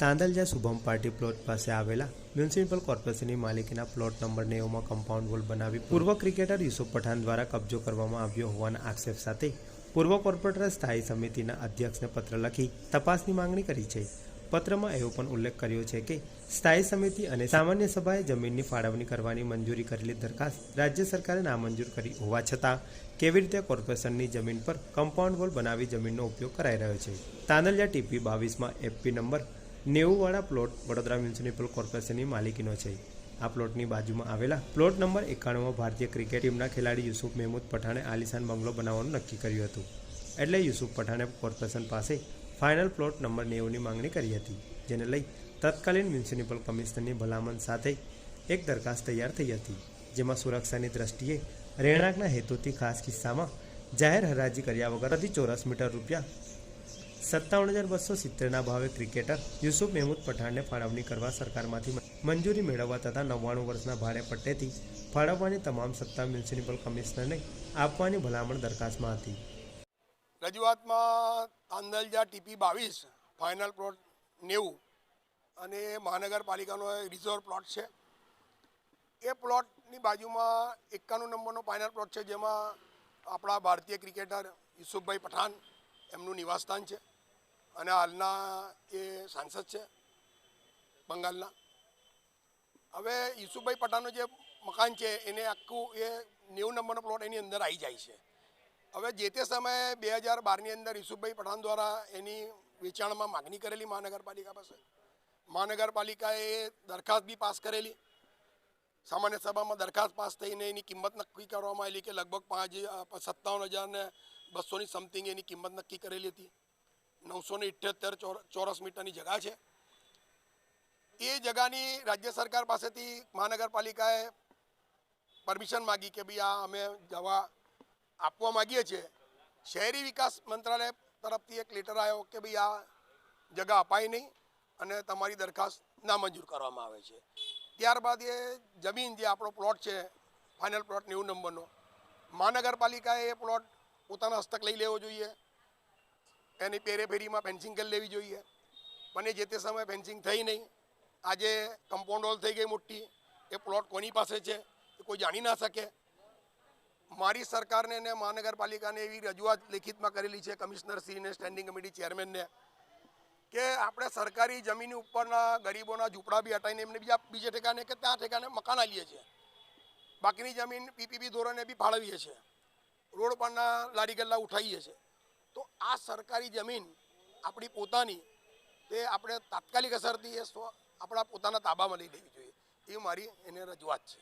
Tandalja Shubham party plot પાસે આવેલા municipal કોર્પોરેશનની માલિકીના પ્લોટ નંબર નેવમાં કમ્પાઉન્ડ વોલ બનાવી પૂર્વ ક્રિકેટર યુસુફ પઠાણ દ્વારા કબજો કરવામાં આવ્યો હોવાના આક્ષેપ સાથે પૂર્વ કોર્પોરેટર સ્થાયી સમિતિના અધ્યક્ષને પત્ર લખી તપાસની માંગણી કરી છે. પત્રમાં એવો પણ ઉલ્લેખ કર્યો છે કે સ્થાયી સમિતિ અને સામાન્ય સભાએ જમીનની ફાળવણી કરવાની મંજૂરી કરેલી દરખાસ્ત રાજ્ય સરકારે નામંજૂર કરી હોવા છતાં કેવી રીતે કોર્પોરેશનની જમીન પર કમ્પાઉન્ડ વોલ બનાવી જમીનનો ઉપયોગ કરાઈ રહ્યો છે. તાંદલિયા ટીપી બાવીસમાં એફપી નંબર નેવુંવાળા પ્લોટ વડોદરા મ્યુનિસિપલ કોર્પોરેશનની માલિકીનો છે. આ પ્લોટની બાજુમાં આવેલા પ્લોટ નંબર એકાણુંમાં ભારતીય ક્રિકેટ ટીમના ખેલાડી યુસુફ મહેમૂદ પઠાણે આલિશાન બંગલો બનાવવાનું નક્કી કર્યું હતું. એટલે યુસુફ પઠાણે કોર્પોરેશન પાસે ફાઇનલ પ્લોટ નંબર નેવુંની માંગણી કરી હતી, જેને લઈ તત્કાલીન મ્યુનિસિપલ કમિશનરની ભલામણ સાથે એક દરખાસ્ત તૈયાર થઈ હતી, જેમાં સુરક્ષાની દ્રષ્ટિએ રહેણાંકના હેતુથી ખાસ કિસ્સામાં જાહેર હરાજી કર્યા વગર પ્રતિ ચોરસ મીટર રૂપિયા સત્તાવન હજાર બસો સિત્તેરના ભાવે ક્રિકેટર યુસુફ મહેમૂદ પઠાણને ફાળવણી કરવા સરકારમાંથી મંજૂરી મેળવવા તથા નવ્વાણું વર્ષના ભારે પટ્ટેથી ફાળવવાની તમામ સત્તા મ્યુનિસિપલ કમિશનરને આપવાની ભલામણ દરખાસ્તમાં હતી. રજૂઆતમાં તાંદલજા ટીપી બાવીસ, ફાઇનલ પ્લોટ નેવું અને મહાનગરપાલિકાનો રિઝર્વ પ્લોટ છે. એ પ્લોટની બાજુમાં એકાણું નંબરનો ફાઇનલ પ્લોટ છે, જેમાં આપણા ભારતીય ક્રિકેટર યુસુફભાઈ પઠાણ એમનું નિવાસસ્થાન છે. અને હાલના એ સાંસદ છે, બંગાળના. હવે યુસુફભાઈ પઠાણનું જે મકાન છે, એને આખું એ નેવું નંબરનો પ્લોટ એની અંદર આવી જાય છે. હવે જે તે સમયે બે હજાર બારની અંદર યુસુફભાઈ પઠાણ દ્વારા એની વેચાણમાં માગણી કરેલી મહાનગરપાલિકા પાસે. મહાનગરપાલિકાએ દરખાસ્ત બી પાસ કરેલી. સામાન્ય સભામાં દરખાસ્ત પાસ થઈને એની કિંમત નક્કી કરવામાં આવેલી કે લગભગ પાંચ સત્તાવન હજાર ને બસોની સમથિંગ એની કિંમત નક્કી કરેલી હતી. નવસો ને ઇઠ્યોતેર ચોરસ મીટરની જગા છે. એ જગાની રાજ્ય સરકાર પાસેથી મહાનગરપાલિકાએ પરમિશન માગી કે ભાઈ આ અમે જવા આપવા માગીએ છીએ. શહેરી વિકાસ મંત્રાલય તરફથી એક લેટર આવ્યો કે ભાઈ આ જગા અપાય નહીં અને તમારી દરખાસ્ત નામંજૂર કરવામાં આવે છે. ત્યારબાદ એ જમીન જે આપણો પ્લોટ છે, ફાઇનલ પ્લોટ નેવું નંબરનો, મહાનગરપાલિકાએ એ પ્લોટ પોતાના હસ્તક લઈ લેવો જોઈએ. એની પેરેફેરીમાં ફેન્સિંગ કરી લેવી જોઈએ. પણ જે તે સમયે ફેન્સિંગ થઈ નહીં. આજે કમ્પાઉન્ડ વોલ થઈ ગઈ મોટી. એ પ્લોટ કોની પાસે છે એ કોઈ જાણી ના શકે. મારી સરકારને ને મહાનગરપાલિકાને એવી રજૂઆત લેખિતમાં કરેલી છે કમિશનરશ્રીને સ્ટેન્ડિંગ કમિટી ચેરમેનને કે આપણે સરકારી જમીન ઉપરના ગરીબોના ઝૂંપડા બી હટાવીને એમને બીજા બીજે ઠેકાને કે ત્યાં ઠેકાને મકાન આલીએ છીએ. બાકીની જમીન પીપીપી ધોરણે બી ફાળવીએ છીએ. રોડ પરના લારી ગલ્લા ઉઠાવીએ છીએ. આ સરકારી જમીન આપણી પોતાની, તે આપણે તાત્કાલિક અસરથી એ આપણા પોતાના તાબામાં લઈ લેવી જોઈએ. એ મારી એને રજૂઆત છે.